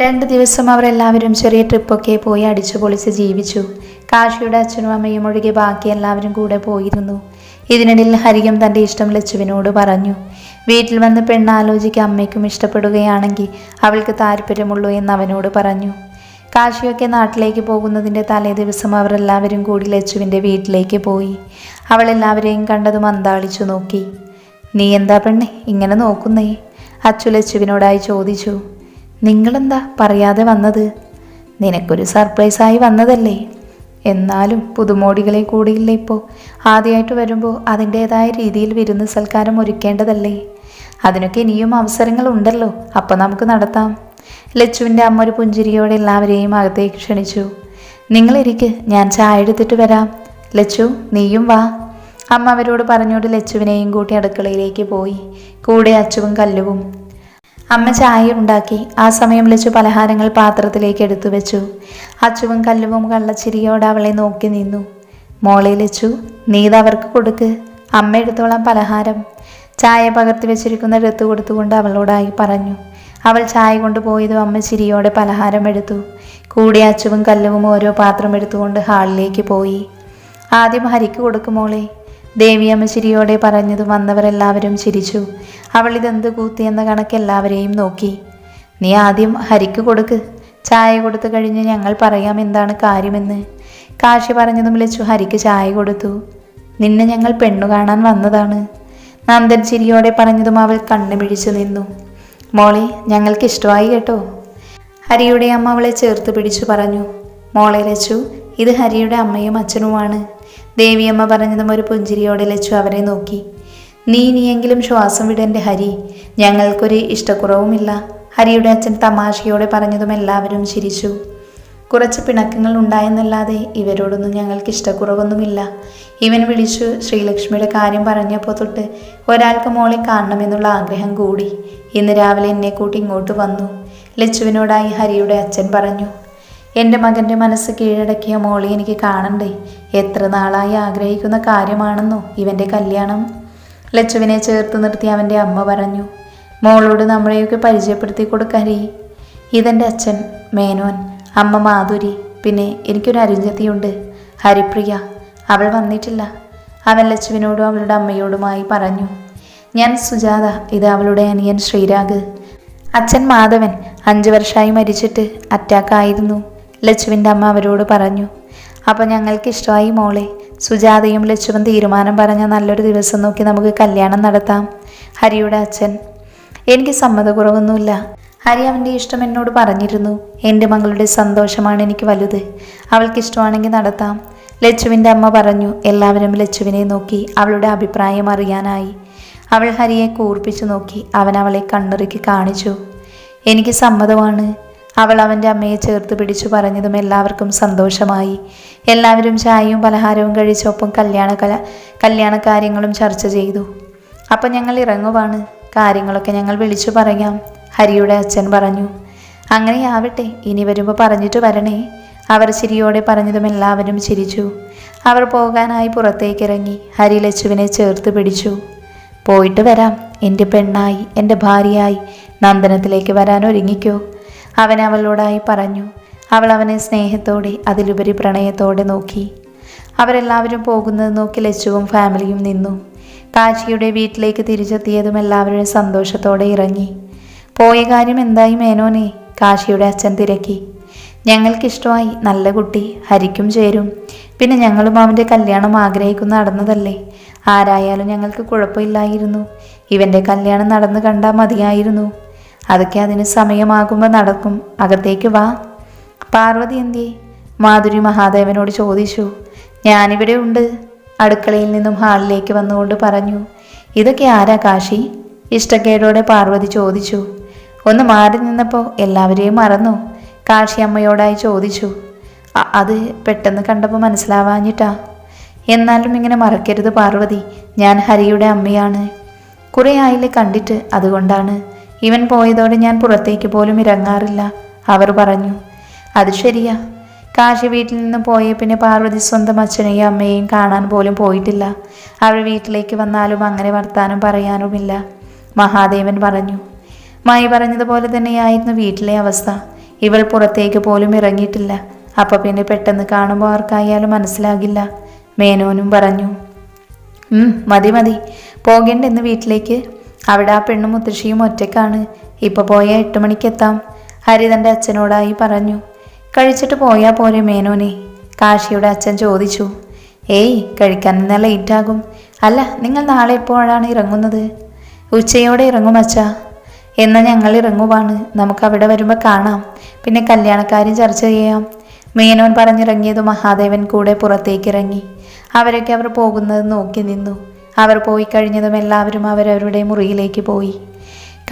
രണ്ട് ദിവസം അവരെല്ലാവരും ചെറിയ ട്രിപ്പൊക്കെ പോയി അടിച്ചു പൊളിച്ച് ജീവിച്ചു. കാശിയുടെ അച്ഛനും അമ്മയും ഒഴികെ ബാക്കി എല്ലാവരും കൂടെ പോയിരുന്നു ഇതിനിടയിൽ ഹരികം തന്റെ ഇഷ്ടം ലച്ചുവിനോട് പറഞ്ഞു വീട്ടിൽ വന്ന് പെണ്ണാലോചിക്ക് അമ്മയ്ക്കും ഇഷ്ടപ്പെടുകയാണെങ്കിൽ അവൾക്ക് താല്പര്യമുള്ളൂ എന്ന് അവനോട് പറഞ്ഞു. കാശിയൊക്കെ നാട്ടിലേക്ക് പോകുന്നതിന്റെ തലേ ദിവസം അവരെല്ലാവരും കൂടി ലച്ചുവിന്റെ വീട്ടിലേക്ക് പോയി. അവൾ എല്ലാവരെയും കണ്ടതും അന്താളിച്ചു നോക്കി. നീ എന്താ പെണ്ണെ ഇങ്ങനെ നോക്കുന്നേ? അച്ചു ലച്ചുവിനോടായി ചോദിച്ചു. നിങ്ങളെന്താ പറയാതെ വന്നത്? നിനക്കൊരു സർപ്രൈസായി വന്നതല്ലേ? എന്നാലും പുതുമോടികളെ കൂടിയില്ല ഇപ്പോൾ ആദ്യമായിട്ട് വരുമ്പോൾ അതിന്റേതായ രീതിയിൽ വിരുന്ന് സൽക്കാരം ഒരുക്കേണ്ടതല്ലേ? അതിനൊക്കെ ഇനിയും അവസരങ്ങളുണ്ടല്ലോ അപ്പം നമുക്ക് നടത്താം. ലച്ചുവിന്റെ അമ്മ ഒരു പുഞ്ചിരിയോടെ എല്ലാവരെയും അകത്തേക്ക് ക്ഷണിച്ചു. നിങ്ങളിരിക്ക് ഞാൻ ചായ എടുത്തിട്ട് വരാം. ലച്ചു നീയും വാ. അമ്മ അവരോട് പറഞ്ഞോട് ലച്ചുവിനെയും കൂട്ടി അടുക്കളയിലേക്ക് പോയി. കൂടെ അച്ചുവും കല്ലുവും അമ്മ ചായ ഉണ്ടാക്കി ആ സമയം ലച്ചു പലഹാരങ്ങൾ പാത്രത്തിലേക്ക് എടുത്തു വെച്ചു. അച്ചുവും കല്ലുവും കള്ളച്ചിരിയോടെ അവളെ നോക്കി നിന്നു. മോളെ ലച്ചു നീത് അവർക്ക് കൊടുക്ക്. അമ്മ എടുത്തോളാം പലഹാരം. ചായ പകർത്തി വെച്ചിരിക്കുന്ന എടുത്തു കൊടുത്തുകൊണ്ട് അവളോടായി പറഞ്ഞു. അവൾ ചായ കൊണ്ടുപോയതും അമ്മ ചിരിയോടെ പലഹാരം എടുത്തു. കൂടി അച്ചുവും കല്ലുവും ഓരോ പാത്രം എടുത്തുകൊണ്ട് ഹാളിലേക്ക് പോയി. ആദ്യം ഹരിക്ക് കൊടുക്കും മോളെ. ദേവിയമ്മ ചിരിയോടെ പറഞ്ഞതും വന്നവരെല്ലാവരും ചിരിച്ചു. അവൾ ഇതെന്ത് കൂത്തി എന്ന കണക്ക് എല്ലാവരെയും നോക്കി. നീ ആദ്യം ഹരിക്ക് കൊടുക്ക്. ചായ കൊടുത്തു കഴിഞ്ഞ് ഞങ്ങൾ പറയാം എന്താണ് കാര്യമെന്ന്. കാശി പറഞ്ഞതും വിളിച്ചു ഹരിക്ക് ചായ കൊടുത്തു. നിന്നെ ഞങ്ങൾ പെണ്ണു കാണാൻ വന്നതാണ്. നന്ദൻ ചിരിയോടെ പറഞ്ഞതും അവൾ കണ്ണു നിന്നു. മോളെ ഞങ്ങൾക്ക് ഇഷ്ടമായി കേട്ടോ. ഹരിയുടെ അമ്മ അവളെ ചേർത്ത് പിടിച്ചു പറഞ്ഞു. മോളെ ലച്ചു ഇത് ഹരിയുടെ അമ്മയും അച്ഛനുമാണ്. ദേവിയമ്മ പറഞ്ഞതും ഒരു പുഞ്ചിരിയോടെ ലച്ചു അവരെ നോക്കി. നീ ഇനിയെങ്കിലും ശ്വാസം വിടന്റെ ഹരി. ഞങ്ങൾക്കൊരു ഇഷ്ടക്കുറവുമില്ല. ഹരിയുടെ അച്ഛൻ തമാശയോടെ പറഞ്ഞതും എല്ലാവരും ചിരിച്ചു. കുറച്ച് പിണക്കങ്ങൾ ഉണ്ടായെന്നല്ലാതെ ഇവരോടൊന്നും ഞങ്ങൾക്ക് ഇഷ്ടക്കുറവൊന്നുമില്ല. ഇവൻ വിളിച്ചു ശ്രീലക്ഷ്മിയുടെ കാര്യം പറഞ്ഞപ്പോൾ തൊട്ട് ഒരാൾക്ക് മോളെ കാണണമെന്നുള്ള ആഗ്രഹം കൂടി. ഇന്ന് രാവിലെ എന്നെ കൂട്ടി ഇങ്ങോട്ട് വന്നു. ലച്ചുവിനോടായി ഹരിയുടെ അച്ഛൻ പറഞ്ഞു. എന്റെ മകന്റെ മനസ്സ് കീഴടക്കിയ മോളെ എനിക്ക് കാണണ്ടേ? എത്ര നാളായി ആഗ്രഹിക്കുന്ന കാര്യമാണെന്നോ ഇവന്റെ കല്യാണം? ലച്ചുവിനെ ചേർത്ത് നിർത്തി അവന്റെ അമ്മ പറഞ്ഞു മോളോട് നമ്മളെയൊക്കെ പരിചയപ്പെടുത്തി കൊടുക്കരി. ഇതെന്റെ അച്ഛൻ മേനോൻ അമ്മ മാധുരി. പിന്നെ എനിക്കൊരു അരുഞ്ചത്തിയുണ്ട് ഹരിപ്രിയ അവൾ വന്നിട്ടില്ല. അവൻ ലച്ചുവിനോടും അവളുടെ അമ്മയോടുമായി പറഞ്ഞു ഞാൻ സുജാത ഇത് അവളുടെ അനിയൻ ശ്രീരാഗ്. അച്ഛൻ മാധവൻ അഞ്ചു വർഷമായി മരിച്ചിട്ട് അറ്റാക്കായിരുന്നു ലച്ചുവിന്റെ അമ്മ അവരോട് പറഞ്ഞു അപ്പോൾ ഞങ്ങൾക്ക് ഇഷ്ടമായി മോളെ. സുജാതയും ലച്ചുവും തീരുമാനം പറഞ്ഞ നല്ലൊരു ദിവസം നോക്കി നമുക്ക് കല്യാണം നടത്താം. ഹരിയുടെ അച്ഛൻ എനിക്ക് സമ്മതക്കുറവൊന്നുമില്ല. ഹരി അവന്റെ ഇഷ്ടം എന്നോട് പറഞ്ഞിരുന്നു. എന്റെ മകളുടെ സന്തോഷമാണ് എനിക്ക് വലുത്. അവൾക്ക് ഇഷ്ടമാണെങ്കിൽ നടത്താം. ലച്ചുവിന്റെ അമ്മ പറഞ്ഞു. എല്ലാവരും ലച്ചുവിനെ നോക്കി അവളുടെ അഭിപ്രായം അറിയാനായി. അവൾ ഹരിയെ കൂർപ്പിച്ചു നോക്കി അവൻ അവളെ കണ്ണുറുക്കി കാണിച്ചു. എനിക്ക് സമ്മതമാണ്. അവൾ അവന്റെ അമ്മയെ ചേർത്ത് പിടിച്ചു പറഞ്ഞതും എല്ലാവർക്കും സന്തോഷമായി. എല്ലാവരും ചായയും പലഹാരവും കഴിച്ചൊപ്പം കല്യാണ കല കല്യാണ കാര്യങ്ങളും ചർച്ച ചെയ്തു. അപ്പം ഞങ്ങൾ ഇറങ്ങുവാണ്. കാര്യങ്ങളൊക്കെ ഞങ്ങൾ വിളിച്ചു പറയാം ഹരിയുടെ അച്ഛൻ പറഞ്ഞു. അങ്ങനെയാവട്ടെ ഇനി വരുമ്പോൾ പറഞ്ഞിട്ട് വരണേ അവർ ചിരിയോടെ പറഞ്ഞതും എല്ലാവരും ചിരിച്ചു. അവർ പോകാനായി പുറത്തേക്കിറങ്ങി ഹരി ലച്ചുവിനെ ചേർത്ത് പിടിച്ചു. പോയിട്ട് വരാം. എന്റെ പെണ്ണായി എന്റെ ഭാര്യയായി. നന്ദനത്തിലേക്ക് വരാൻ ഒരുങ്ങിക്കോ. അവൻ അവളോടായി പറഞ്ഞു അവൾ അവനെ സ്നേഹത്തോടെ അതിലുപരി പ്രണയത്തോടെ നോക്കി. അവരെല്ലാവരും പോകുന്നത് നോക്കി ലച്ചുവും ഫാമിലിയും നിന്നു. കാശിയുടെ വീട്ടിലേക്ക് തിരിച്ചെത്തിയതും എല്ലാവരും സന്തോഷത്തോടെ ഇറങ്ങി. പോയ കാര്യം എന്തായി മേനോനെ? കാശിയുടെ അച്ഛൻ തിരക്കി. ഞങ്ങൾക്കിഷ്ടമായി നല്ല കുട്ടി ഹരിക്കും ചേരും. പിന്നെ ഞങ്ങളും അവന്റെ കല്യാണം ആഗ്രഹിക്കുന്ന നടന്നതല്ലേ? ആരായാലും ഞങ്ങൾക്ക് കുഴപ്പമില്ലായിരുന്നു. ഇവന്റെ കല്യാണം നടന്നു കണ്ടാൽ മതിയായിരുന്നു. അതൊക്കെ അതിന് സമയമാകുമ്പോൾ നടക്കും. അകത്തേക്ക് വാ. പാർവതി എന്തേ മാധുരി മഹാദേവനോട് ചോദിച്ചു. ഞാനിവിടെ ഉണ്ട്. അടുക്കളയിൽ നിന്നും ഹാളിലേക്ക് വന്നുകൊണ്ട് പറഞ്ഞു. ഇതൊക്കെ ആരാ കാശി? ഇഷ്ടക്കേടോടെ പാർവതി ചോദിച്ചു. ഒന്ന് മാറി നിന്നപ്പോൾ എല്ലാവരെയും മറന്നു. കാശി അമ്മയോടായി ചോദിച്ചു. "അ- അത് പെട്ടെന്ന് കണ്ടപ്പോൾ മനസ്സിലാവാഞ്ഞിട്ടാ. എന്നാലും ഇങ്ങനെ മറക്കരുത് പാർവതി. ഞാൻ ഹരിയുടെ അമ്മയാണ്. കുറേ ആയില്ലേ കണ്ടിട്ട് അതുകൊണ്ടാണ്. ഇവൻ പോയതോടെ ഞാൻ പുറത്തേക്ക് പോലും ഇറങ്ങാറില്ല. അവർ പറഞ്ഞു അത് ശരിയാ. കാശി വീട്ടിൽ നിന്ന് പോയ പിന്നെ പാർവതി സ്വന്തം അച്ഛനെയും അമ്മയെയും കാണാൻ പോലും പോയിട്ടില്ല. അവൾ വീട്ടിലേക്ക് വന്നാലും അങ്ങനെ വർത്താനം പറയാനുമില്ല. മഹാദേവൻ പറഞ്ഞു മായി പറഞ്ഞതുപോലെ തന്നെയായിരുന്നു വീട്ടിലെ അവസ്ഥ. ഇവൾ പുറത്തേക്ക് പോലും ഇറങ്ങിയിട്ടില്ല. അപ്പൊ പിന്നെ പെട്ടെന്ന് കാണുമ്പോൾ ആർക്കായാലും മനസ്സിലാകില്ല. മേനോനും പറഞ്ഞു മതി മതി. പോകേണ്ടെന്ന് വീട്ടിലേക്ക്. അവിടെ ആ പെണ്ണും മുത്തശ്ശിയും ഒറ്റയ്ക്കാണ്. ഇപ്പൊ പോയ എട്ട് മണിക്കെത്താം ഹരി തന്റെ അച്ഛനോടായി പറഞ്ഞു കഴിച്ചിട്ട് പോയാ പോരെ മേനോനെ കാശിയുടെ അച്ഛൻ ചോദിച്ചു. ഏയ് കഴിക്കാൻ നിന്നാൽ ലേറ്റാകും. അല്ല നിങ്ങൾ നാളെ എപ്പോഴാണ് ഇറങ്ങുന്നത്? ഉച്ചയോടെ ഇറങ്ങും അച്ഛാ. എന്നാൽ ഞങ്ങൾ ഇറങ്ങുവാണ്. നമുക്ക് അവിടെ വരുമ്പോൾ കാണാം. പിന്നെ കല്യാണക്കാര്യം ചർച്ച ചെയ്യാം. മേനോൻ പറഞ്ഞിറങ്ങിയത് മഹാദേവൻ കൂടെ പുറത്തേക്ക് ഇറങ്ങി. അവരൊക്കെ അവർ പോകുന്നത് നോക്കി നിന്നു. അവർ പോയി കഴിഞ്ഞതും എല്ലാവരും അവരവരുടെ മുറിയിലേക്ക് പോയി.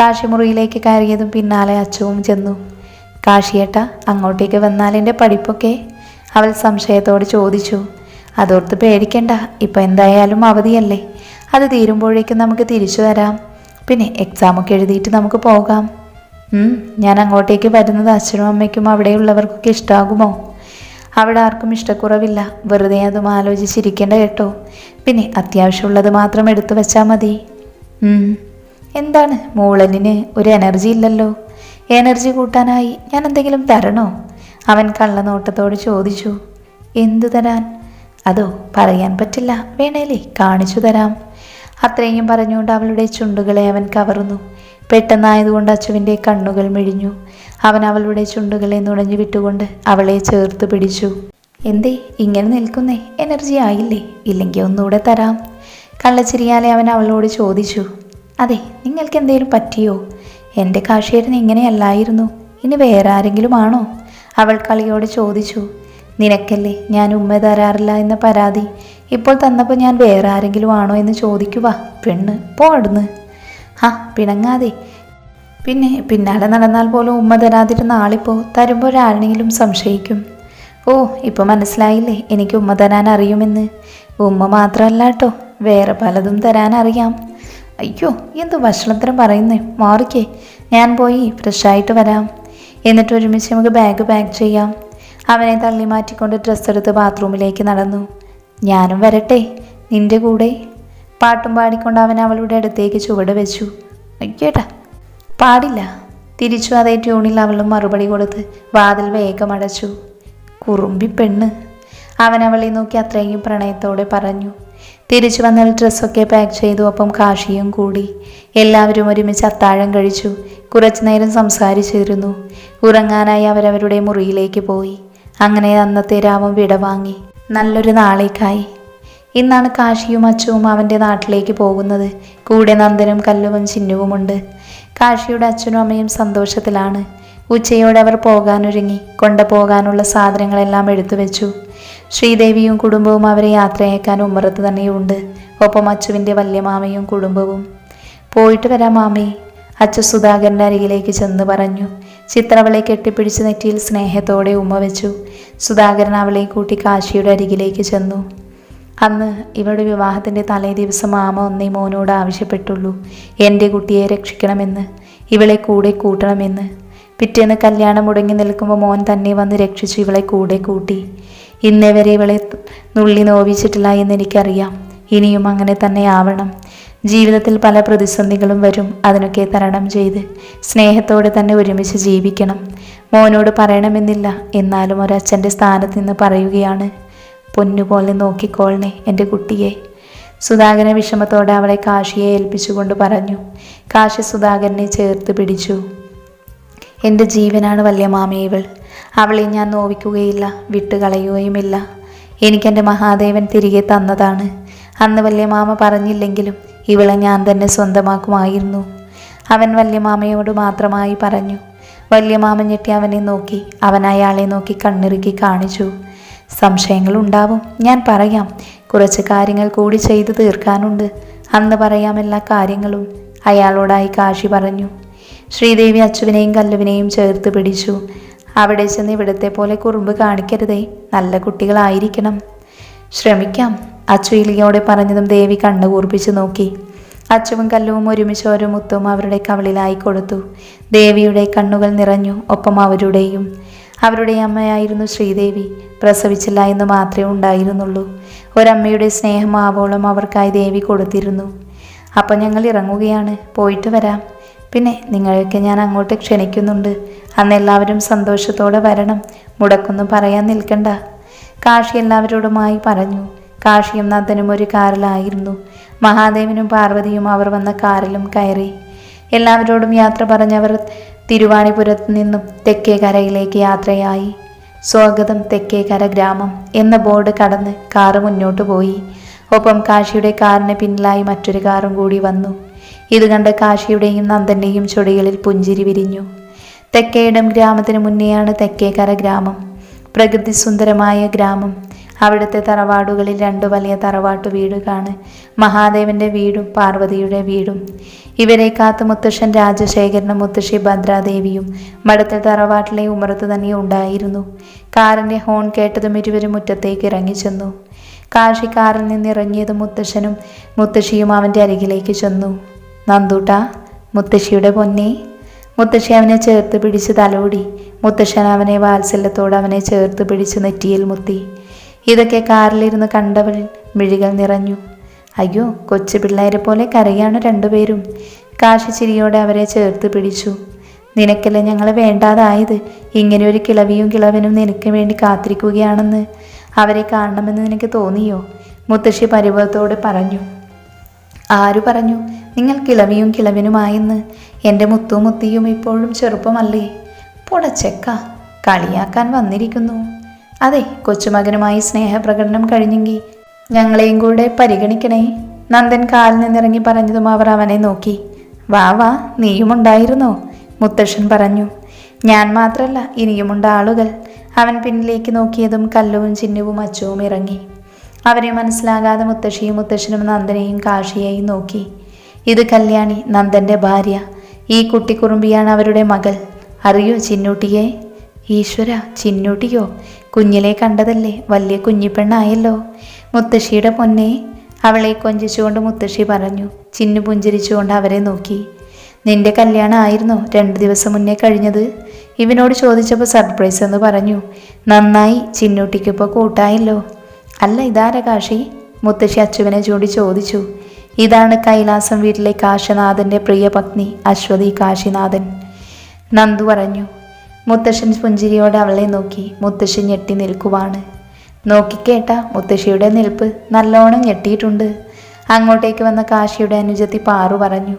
കാശി മുറിയിലേക്ക് കയറിയതും പിന്നാലെ അച്ഛവും ചെന്നു. കാശിയേട്ട അങ്ങോട്ടേക്ക് വന്നാൽ എന്റെ പഠിപ്പൊക്കെ? അവൾ സംശയത്തോട് ചോദിച്ചു. അതോർത്ത് പേടിക്കണ്ട ഇപ്പം എന്തായാലും അവധിയല്ലേ. അത് തീരുമ്പോഴേക്കും നമുക്ക് തിരിച്ചു വരാം പിന്നെ എക്സാമൊക്കെ എഴുതിയിട്ട് നമുക്ക് പോകാം. ഞാൻ അങ്ങോട്ടേക്ക് വരുന്നത് അച്ഛനും അമ്മയ്ക്കും അവിടെയുള്ളവർക്കൊക്കെ ഇഷ്ടമാകുമോ അവിടെ ആർക്കും ഇഷ്ടക്കുറവില്ല. വെറുതെ അതും ആലോചിച്ചിരിക്കേണ്ട കേട്ടോ. പിന്നെ അത്യാവശ്യമുള്ളത് മാത്രം എടുത്തു വെച്ചാൽ മതി. എന്താണ്? മൂളലിന് ഒരു എനർജി ഇല്ലല്ലോ. എനർജി കൂട്ടാനായി ഞാൻ എന്തെങ്കിലും തരണോ? അവൻ കള്ളനോട്ടത്തോട് ചോദിച്ചു. എന്തു തരാൻ? അതോ പറയാൻ പറ്റില്ല. വേണേലേ കാണിച്ചു തരാം. അത്രയും പറഞ്ഞുകൊണ്ട് അവളുടെ ചുണ്ടുകളെ അവൻ കവർന്നു പെട്ടെന്നായതുകൊണ്ട് അച്ചുവിന്റെ കണ്ണുകൾ മിഴിഞ്ഞു. അവൻ അവളുടെ ചുണ്ടുകളെ നുണഞ്ഞു വിട്ടുകൊണ്ട് അവളെ ചേർത്ത് പിടിച്ചു. എന്തേ ഇങ്ങനെ നിൽക്കുന്നേ? എനർജി ആയില്ലേ? ഇല്ലെങ്കിൽ ഒന്നുകൂടെ തരാം. കള്ളച്ചിരിയാലെ അവൻ അവളോട് ചോദിച്ചു. അതെ നിങ്ങൾക്ക് എന്തെങ്കിലും പറ്റിയോ? എന്റെ കാശിയേട്ടൻ ഇങ്ങനെയല്ലായിരുന്നു. ഇനി വേറെ ആരെങ്കിലും ആണോ? അവൾ കളിയോട് ചോദിച്ചു. നിനക്കല്ലേ ഞാൻ ഉമ്മ തരാറില്ല എന്ന പരാതി? ഇപ്പോൾ തന്നപ്പോൾ ഞാൻ വേറെ ആരെങ്കിലും ആണോ എന്ന് ചോദിക്കുക പെണ്ണ്. പോ ആ പിണങ്ങാതെ. പിന്നെ പിന്നാലെ നടന്നാൽ പോലും ഉമ്മ തരാതിരുന്ന ആളിപ്പോൾ തരുമ്പോൾ ഒരാളിനെങ്കിലും സംശയിക്കും. ഓ ഇപ്പോൾ മനസ്സിലായില്ലേ എനിക്ക് ഉമ്മ തരാൻ അറിയുമെന്ന്. ഉമ്മ മാത്രമല്ല കേട്ടോ വേറെ പലതും തരാൻ അറിയാം. അയ്യോ എന്ത് ഭക്ഷണത്തിനും പറയുന്നേ മാറിക്കേ. ഞാൻ പോയി ഫ്രഷായിട്ട് വരാം. എന്നിട്ട് ഒരുമിച്ച് നമുക്ക് ബാഗ് പാക്ക് ചെയ്യാം. അവനെ തള്ളി മാറ്റിക്കൊണ്ട് ഡ്രസ്സ് എടുത്ത് ബാത്റൂമിലേക്ക് നടന്നു. ഞാനും വരട്ടെ നിന്റെ കൂടെ. പാട്ടും പാടിക്കൊണ്ട് അവൻ അവളുടെ അടുത്തേക്ക് ചുവട് വെച്ചു. അയ്യേട്ടാ പാടില്ല. തിരിച്ചു അതേ ട്യൂണിൽ അവളും മറുപടി കൊടുത്ത് വാതിൽ വേഗം അടച്ചു. കുറുമ്പി പെണ്ണ്. അവൻ അവളെ നോക്കി അത്രയും പ്രണയത്തോടെ പറഞ്ഞു. തിരിച്ചു വന്നാൽ ഡ്രസ്സൊക്കെ പാക്ക് ചെയ്തു ഒപ്പം കാശിയും കൂടി. എല്ലാവരും ഒരുമിച്ച് അത്താഴം കഴിച്ചു. കുറച്ചു നേരം സംസാരിച്ചിരുന്നു. ഉറങ്ങാനായി അവരവരുടെ മുറിയിലേക്ക് പോയി. അങ്ങനെ അന്നത്തെ രാമം വിടവാങ്ങി. നല്ലൊരു നാളേക്കായി. ഇന്നാണ് കാശിയും അച്ചുവും അവന്റെ നാട്ടിലേക്ക് പോകുന്നത്. കൂടെ നന്ദനും കല്ലുവും ചിന്നുവുമുണ്ട്. കാശിയുടെ അച്ഛനും അമ്മയും സന്തോഷത്തിലാണ്. ഉച്ചയോടെ അവർ പോകാനൊരുങ്ങി. കൊണ്ടുപോകാനുള്ള സാധനങ്ങളെല്ലാം എടുത്തു വെച്ചു. ശ്രീദേവിയും കുടുംബവും അവരെ യാത്രയേക്കാൻ ഉമ്മറത്ത് തന്നെയുണ്ട്. ഒപ്പം അച്ചുവിന്റെ വല്യമാമയും കുടുംബവും. പോയിട്ട് വരാം മാമേ. അച്ചു സുധാകരന്റെ അരികിലേക്ക് ചെന്ന് പറഞ്ഞു. ചിത്രവളെ കെട്ടിപ്പിടിച്ച് നെറ്റിയിൽ സ്നേഹത്തോടെ ഉമ്മ വെച്ചു. സുധാകരൻ അവളെ കൂട്ടി കാശിയുടെ അരികിലേക്ക് ചെന്നു. അന്ന് ഇവളുടെ വിവാഹത്തിന്റെ തലേ ദിവസം മാമ ഒന്നേ മോനോട് ആവശ്യപ്പെട്ടുള്ളൂ. എന്റെ കുട്ടിയെ രക്ഷിക്കണമെന്ന് ഇവളെ കൂടെ കൂട്ടണമെന്ന്. പിറ്റേന്ന് കല്യാണം മുടങ്ങി നിൽക്കുമ്പോൾ മോൻ തന്നെ വന്ന് രക്ഷിച്ചു ഇവളെ കൂടെ കൂട്ടി. ഇന്നേ വരെ ഇവളെ നുള്ളി നോവിച്ചിട്ടില്ല എന്ന് എനിക്കറിയാം. ഇനിയും അങ്ങനെ തന്നെ ആവണം. ജീവിതത്തിൽ പല പ്രതിസന്ധികളും വരും അതിനൊക്കെ തരണം ചെയ്ത് സ്നേഹത്തോടെ തന്നെ ഒരുമിച്ച് ജീവിക്കണം. മോനോട് പറയണമെന്നില്ല. എന്നാലും ഒരച്ഛന്റെ സ്ഥാനത്ത് നിന്ന് പറയുകയാണ് പൊന്നുപോലെ നോക്കിക്കോളണേ എന്റെ കുട്ടിയെ. സുധാകരൻ വിഷമത്തോടെ അവളെ കാശിയെ ഏൽപ്പിച്ചുകൊണ്ട് പറഞ്ഞു. കാശി സുധാകരനെ ചേർത്ത് പിടിച്ചു. എന്റെ ജീവനാണ് വല്യ മാമയവൾ അവളെ ഞാൻ നോവിക്കുകയില്ല വിട്ടുകളയുകയുമില്ല. എനിക്കെന്റെ മഹാദേവൻ തിരികെ തന്നതാണ്. അന്ന് വല്യമാമ പറഞ്ഞില്ലെങ്കിലും ഇവളെ ഞാൻ തന്നെ സ്വന്തമാക്കുമായിരുന്നു. അവൻ വല്യമാമയോട് മാത്രമായി പറഞ്ഞു. വല്യമാമ ഞെട്ടി അവനെ നോക്കി അവൻ അയാളെ നോക്കി കണ്ണിറുക്കി കാണിച്ചു. സംശയങ്ങൾ ഉണ്ടാവും ഞാൻ പറയാം കുറച്ച് കാര്യങ്ങൾ കൂടി ചെയ്തു തീർക്കാനുണ്ട്. അന്ന് പറയാം എല്ലാ കാര്യങ്ങളും. അയാളോടായി കാശി പറഞ്ഞു. ശ്രീദേവി അച്ചുവിനെയും കല്ലുവിനെയും ചേർത്ത് പിടിച്ചു. അവിടെ ചെന്ന് ഇവിടത്തെ പോലെ കുറുമ്പ് കാണിക്കരുതേ നല്ല കുട്ടികളായിരിക്കണം. ശ്രമിക്കാം അച്ചു ഇലിയോടെ പറഞ്ഞതും ദേവി കണ്ണു കൂർപ്പിച്ച് നോക്കി. അച്ചുവും കല്ലുവും ഒരുമിച്ച് ഓരോ മുത്തവും അവരുടെ കവളിലായി കൊടുത്തു. ദേവിയുടെ കണ്ണുകൾ നിറഞ്ഞു ഒപ്പം അവരുടെയും. അവരുടെ അമ്മയായിരുന്നു ശ്രീദേവി. പ്രസവിച്ചില്ല എന്ന് മാത്രമേ ഉണ്ടായിരുന്നുള്ളൂ. ഒരമ്മയുടെ സ്നേഹം ആവോളം അവർക്കായി ദേവി കൊടുത്തിരുന്നു. അപ്പം ഞങ്ങൾ ഇറങ്ങുകയാണ്. പോയിട്ട് വരാം. പിന്നെ നിങ്ങളെയൊക്കെ ഞാൻ അങ്ങോട്ട് ക്ഷണിക്കുന്നുണ്ട്. അന്ന് എല്ലാവരും സന്തോഷത്തോടെ വരണം. മുടക്കൊന്നും പറയാൻ നിൽക്കണ്ട. കാശി എല്ലാവരോടുമായി പറഞ്ഞു. കാശിയും നന്ദനും ഒരു കാറിലായിരുന്നു. മഹാദേവനും പാർവതിയും അവർ വന്ന കാറിലും കയറി. എല്ലാവരോടും യാത്ര പറഞ്ഞവർ തിരുവാണിപുരത്ത് നിന്നും തെക്കേകരയിലേക്ക് യാത്രയായി. സ്വാഗതം തെക്കേകര ഗ്രാമം എന്ന ബോർഡ് കടന്ന് കാറ് മുന്നോട്ട് പോയി. ഒപ്പം കാശിയുടെ കാറിന് പിന്നിലായി മറ്റൊരു കാറും കൂടി വന്നു. ഇത് കണ്ട് കാശിയുടെയും നന്ദന്റെയും ചുടികളിൽ പുഞ്ചിരി വിരിഞ്ഞു. തെക്കേടം ഗ്രാമത്തിന് മുന്നെയാണ് തെക്കേകര ഗ്രാമം. പ്രകൃതി സുന്ദരമായ ഗ്രാമം. അവിടുത്തെ തറവാടുകളിൽ രണ്ടു വലിയ തറവാട്ടു വീടുകളാണ്. മഹാദേവന്റെ വീടും പാർവതിയുടെ വീടും. ഇവരെ കാത്ത് മുത്തശ്ശൻ രാജശേഖരനും മുത്തശ്ശി ഭദ്രാദേവിയും മടത്തെ തറവാട്ടിലെ ഉമറത്ത് തന്നെ ഉണ്ടായിരുന്നു. കാറിന്റെ ഹോൺ കേട്ടതും ഇരുവരും മുറ്റത്തേക്ക് ഇറങ്ങിച്ചെന്നു. കാശി കാറിൽ നിന്ന് ഇറങ്ങിയതും മുത്തശ്ശനും മുത്തശ്ശിയും അവന്റെ അരികിലേക്ക് ചെന്നു. നന്ദൂട്ട മുത്തശ്ശിയുടെ പൊന്നെ. മുത്തശ്ശി അവനെ ചേർത്ത് പിടിച്ച് തലോടി. മുത്തശ്ശൻ അവനെ വാത്സല്യത്തോടെ അവനെ ചേർത്ത് പിടിച്ച് നെറ്റിയിൽ മുത്തി. ഇതൊക്കെ കാറിലിരുന്ന് കണ്ടവൾ മിഴികൾ നിറഞ്ഞു. അയ്യോ കൊച്ചു പിള്ളേരെ പോലെ കരയാണ് രണ്ടുപേരും. കാശി ചിരിയോടെ അവരെ ചേർത്ത് പിടിച്ചു. നിനക്കല്ലേ ഞങ്ങൾ വേണ്ടാതായത്? ഇങ്ങനെ ഒരു കിളവിയും കിളവനും നിനക്ക് വേണ്ടി കാത്തിരിക്കുകയാണെന്ന്. അവരെ കാണണമെന്ന് നിനക്ക് തോന്നിയോ? മുത്തശ്ശി പരിഭവത്തോട് പറഞ്ഞു. ആരു പറഞ്ഞു? നിങ്ങൾ കിളവിയും കിളവനുമായെന്ന്. എന്റെ മുത്തും മുത്തിയും ഇപ്പോഴും ചെറുപ്പമല്ലേ. പൊടച്ചക്ക കളിയാക്കാൻ വന്നിരിക്കുന്നു. അതെ കൊച്ചുമകനുമായി സ്നേഹപ്രകടനം കഴിഞ്ഞെങ്കിൽ ഞങ്ങളെയും കൂടെ പരിഗണിക്കണേ. നന്ദൻ കാലിൽ നിന്നിറങ്ങി പറഞ്ഞതും അവർ അവനെ നോക്കി. വാ വാ നീയുമുണ്ടായിരുന്നോ മുത്തശ്ശൻ പറഞ്ഞു. ഞാൻ മാത്രല്ല ഇനിയുമുണ്ട് ആളുകൾ. അവൻ പിന്നിലേക്ക് നോക്കിയതും കല്ലുവും ചിഹ്നവും അച്ചുവും ഇറങ്ങി. അവരെ മനസ്സിലാകാതെ മുത്തശ്ശിയും മുത്തശ്ശനും നന്ദനെയും കാശിയെയും നോക്കി. ഇത് കല്യാണി നന്ദന്റെ ഭാര്യ. ഈ കുട്ടിക്കുറുമ്പിയാണ് അവരുടെ മകൾ. അറിയോ ചിന്നൂട്ടിയെ? ഈശ്വര ചിന്നൂട്ടിയോ? കുഞ്ഞിലെ കണ്ടതല്ലേ? വലിയ കുഞ്ഞിപ്പെണ്ണായല്ലോ. മുത്തശ്ശിയുടെ പൊന്നെ. അവളെ കൊഞ്ചിച്ചുകൊണ്ട് മുത്തശ്ശി പറഞ്ഞു. ചിന്നു പുഞ്ചിരിച്ചുകൊണ്ട് അവരെ നോക്കി. നിന്റെ കല്യാണം ആയിരുന്നോ? രണ്ട് ദിവസം മുന്നേ കഴിഞ്ഞത്. ഇവനോട് ചോദിച്ചപ്പോൾ സർപ്രൈസ് എന്ന് പറഞ്ഞു. നന്നായി ചിന്നൂട്ടിക്കിപ്പോൾ കൂട്ടായല്ലോ. അല്ല ഇതാര കാശി? മുത്തശ്ശി അച്ചുവിനെ ചൂണ്ടി ചോദിച്ചു. ഇതാണ് കൈലാസം വീട്ടിലെ കാശിനാഥന്റെ പ്രിയ പത്നി അശ്വതി കാശിനാഥൻ. നന്ദു പറഞ്ഞു. മുത്തശ്ശൻ പുഞ്ചിരിയോടെ അവളെ നോക്കി. മുത്തശ്ശൻ ഞെട്ടി നിൽക്കുവാണ്. നോക്കിക്കേട്ട മുത്തശ്ശിയുടെ നിൽപ്പ് നല്ലോണം ഞെട്ടിയിട്ടുണ്ട്. അങ്ങോട്ടേക്ക് വന്ന കാശിയുടെ അനുജത്തി പാറു പറഞ്ഞു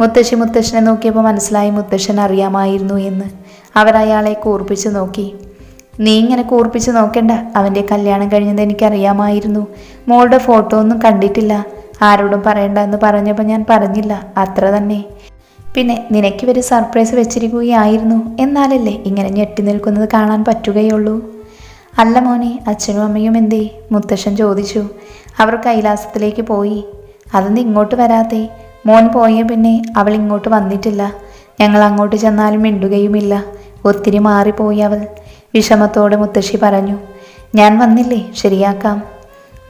മുത്തശ്ശി മുത്തശ്ശനെ നോക്കിയപ്പോൾ മനസ്സിലായി മുത്തശ്ശൻ അറിയാമായിരുന്നു എന്ന്. അവർ അയാളെ കൂർപ്പിച്ച് നോക്കി. നീ ഇങ്ങനെ കൂർപ്പിച്ച് നോക്കണ്ട. അവന്റെ കല്യാണം കഴിഞ്ഞത് എനിക്കറിയാമായിരുന്നു. മോളുടെ ഫോട്ടോ ഒന്നും കണ്ടിട്ടില്ല. ആരോടും പറയണ്ട എന്ന് പറഞ്ഞപ്പോൾ ഞാൻ പറഞ്ഞില്ല. അത്ര തന്നെ. പിന്നെ നിനക്ക് ഒരു സർപ്രൈസ് വെച്ചിരിക്കുകയായിരുന്നു. എന്നാലല്ലേ ഇങ്ങനെ ഞെട്ടി നിൽക്കുന്നത് കാണാൻ പറ്റുകയുള്ളൂ? അല്ല മോനെ അച്ഛനും അമ്മയും എന്തേ? മുത്തശ്ശൻ ചോദിച്ചു. അവർ കൈലാസത്തിലേക്ക് പോയി. അതൊന്നും ഇങ്ങോട്ട് വരാതെ മോൻ പോയ പിന്നെ അവൾ ഇങ്ങോട്ട് വന്നിട്ടില്ല. ഞങ്ങൾ അങ്ങോട്ട് ചെന്നാലും മിണ്ടുകയുമില്ല. ഒത്തിരി മാറിപ്പോയി അവൾ. വിഷമത്തോടെ മുത്തശ്ശി പറഞ്ഞു. ഞാൻ വന്നില്ലേ? ശരിയാക്കാം.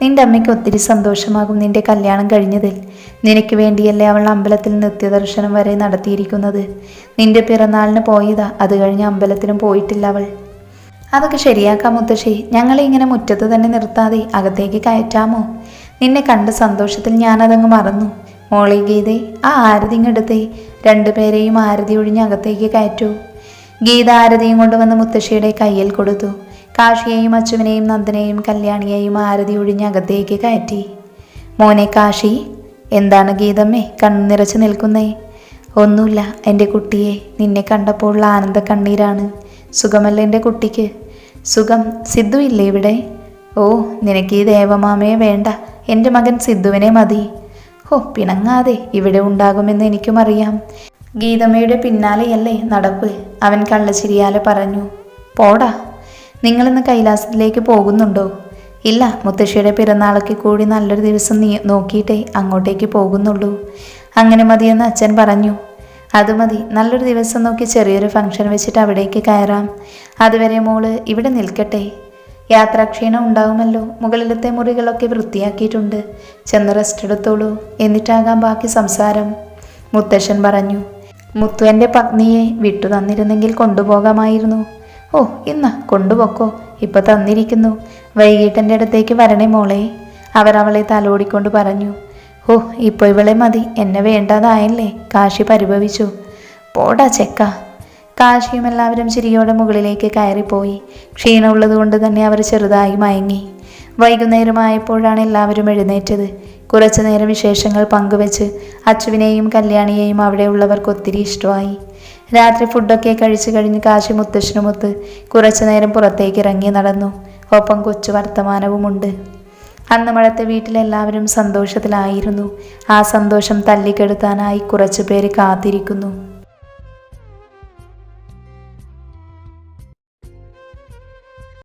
നിന്റെ അമ്മയ്ക്ക് ഒത്തിരി സന്തോഷമാകും നിന്റെ കല്യാണം കഴിഞ്ഞതിൽ. നിനക്ക് വേണ്ടിയല്ലേ അവൾ അമ്പലത്തിൽ നിത്യദർശനം വരെ നടത്തിയിരിക്കുന്നത്. നിന്റെ പിറന്നാളിന് പോയതാ അത് കഴിഞ്ഞ് അമ്പലത്തിനും പോയിട്ടില്ല അവൾ. അതൊക്കെ ശരിയാക്കാം മുത്തശ്ശി. ഞങ്ങളെ ഇങ്ങനെ മുറ്റത്ത് തന്നെ നിർത്താതെ അകത്തേക്ക് കയറ്റാമോ? നിന്നെ കണ്ട സന്തോഷത്തിൽ ഞാനതങ്ങ് മറന്നു. മോളെ ഗീതേ ആ ആരതി ഇങ്ങെടുത്തേ രണ്ടുപേരെയും ആരതി ഒഴിഞ്ഞ് അകത്തേക്ക് കയറ്റൂ. ഗീത ആരതിയും കൊണ്ടുവന്ന് മുത്തശ്ശിയുടെ കയ്യിൽ കൊടുത്തു. കാശിയെയും അച്ചുവിനെയും നന്ദനെയും കല്യാണിയെയും ആരതി ഒഴിഞ്ഞ് അകത്തേക്ക് കയറ്റി. മോനെ കാശി എന്താണ് ഗീതമ്മേ? കണ്ണു നിറച്ച് നിൽക്കുന്നേ. ഒന്നുമില്ല എന്റെ കുട്ടിയെ നിന്നെ കണ്ടപ്പോഴുള്ള ആനന്ദ കണ്ണീരാണ്. സുഖമല്ല എന്റെ കുട്ടിക്ക്? സുഖം സിദ്ധു ഇല്ലേ ഇവിടെ? ഓ നിനക്ക് ഈ ദേവമാമയെ വേണ്ട. എന്റെ മകൻ സിദ്ധുവിനെ മതി. ഓ പിണങ്ങാതെ ഇവിടെ ഉണ്ടാകുമെന്ന് എനിക്കും അറിയാം ഗീതമ്മയുടെ പിന്നാലെയല്ലേ നടപ്പ്? അവൻ കള്ളച്ചിരിയാലെ പറഞ്ഞു. പോടാ നിങ്ങളിന്ന് കൈലാസത്തിലേക്ക് പോകുന്നുണ്ടോ? ഇല്ല മുത്തശ്ശിയുടെ പിറന്നാളൊക്കെ കൂടി നല്ലൊരു ദിവസം നീ നോക്കിയിട്ടേ അങ്ങോട്ടേക്ക് പോകുന്നുള്ളൂ. അങ്ങനെ മതിയെന്ന് അച്ഛൻ പറഞ്ഞു. അത് മതി നല്ലൊരു ദിവസം നോക്കി ചെറിയൊരു ഫംഗ്ഷൻ വെച്ചിട്ട് അവിടേക്ക് കയറാം. അതുവരെ മോൾ ഇവിടെ നിൽക്കട്ടെ. യാത്രാക്ഷീണം ഉണ്ടാവുമല്ലോ മുകളിലത്തെ മുറികളൊക്കെ വൃത്തിയാക്കിയിട്ടുണ്ട്. ചെന്ന് റെസ്റ്റ് എടുത്തോളൂ എന്നിട്ടാകാം ബാക്കി സംസാരം. മുത്തശ്ശൻ പറഞ്ഞു. മുത്തു എന്റെ പത്നിയെ വിട്ടു തന്നിരുന്നെങ്കിൽ കൊണ്ടുപോകാമായിരുന്നു. ഓ ഇന്ന കൊണ്ടുപോക്കോ. ഇപ്പൊ തന്നിരിക്കുന്നു. വൈകിട്ട് അടുത്തേക്ക് വരണേ മോളെ. അവർ അവളെ തലോടിക്കൊണ്ട് പറഞ്ഞു ഓ ഇപ്പോൾ ഇവളെ മതി. എന്നെ വേണ്ടാതായല്ലേ? കാശി പരിഭവിച്ചു. പോടാ ചെക്ക. കാശിയും എല്ലാവരും ചിരിയോടെ മുകളിലേക്ക് കയറിപ്പോയി. ക്ഷീണമുള്ളത് കൊണ്ട് തന്നെ അവർ ചെറുതായി മയങ്ങി. വൈകുന്നേരമായപ്പോഴാണ് എല്ലാവരും എഴുന്നേറ്റത്. കുറച്ചു നേരം വിശേഷങ്ങൾ പങ്കുവെച്ച് അച്ചുവിനെയും കല്യാണിയെയും അവിടെയുള്ളവർക്ക് ഒത്തിരി ഇഷ്ടമായി. രാത്രി ഫുഡൊക്കെ കഴിച്ചു കഴിഞ്ഞ് കാശി മുത്തശ്ശനുമൊത്ത് കുറച്ചു നേരം പുറത്തേക്ക് ഇറങ്ങി നടന്നു. ഒപ്പം കൊച്ചു വർത്തമാനവുമുണ്ട്. അന്ന് മഴത്തെ വീട്ടിലെല്ലാവരും സന്തോഷത്തിലായിരുന്നു. ആ സന്തോഷം തല്ലിക്കെടുത്താനായി കുറച്ചു പേര് കാത്തിരിക്കുന്നു.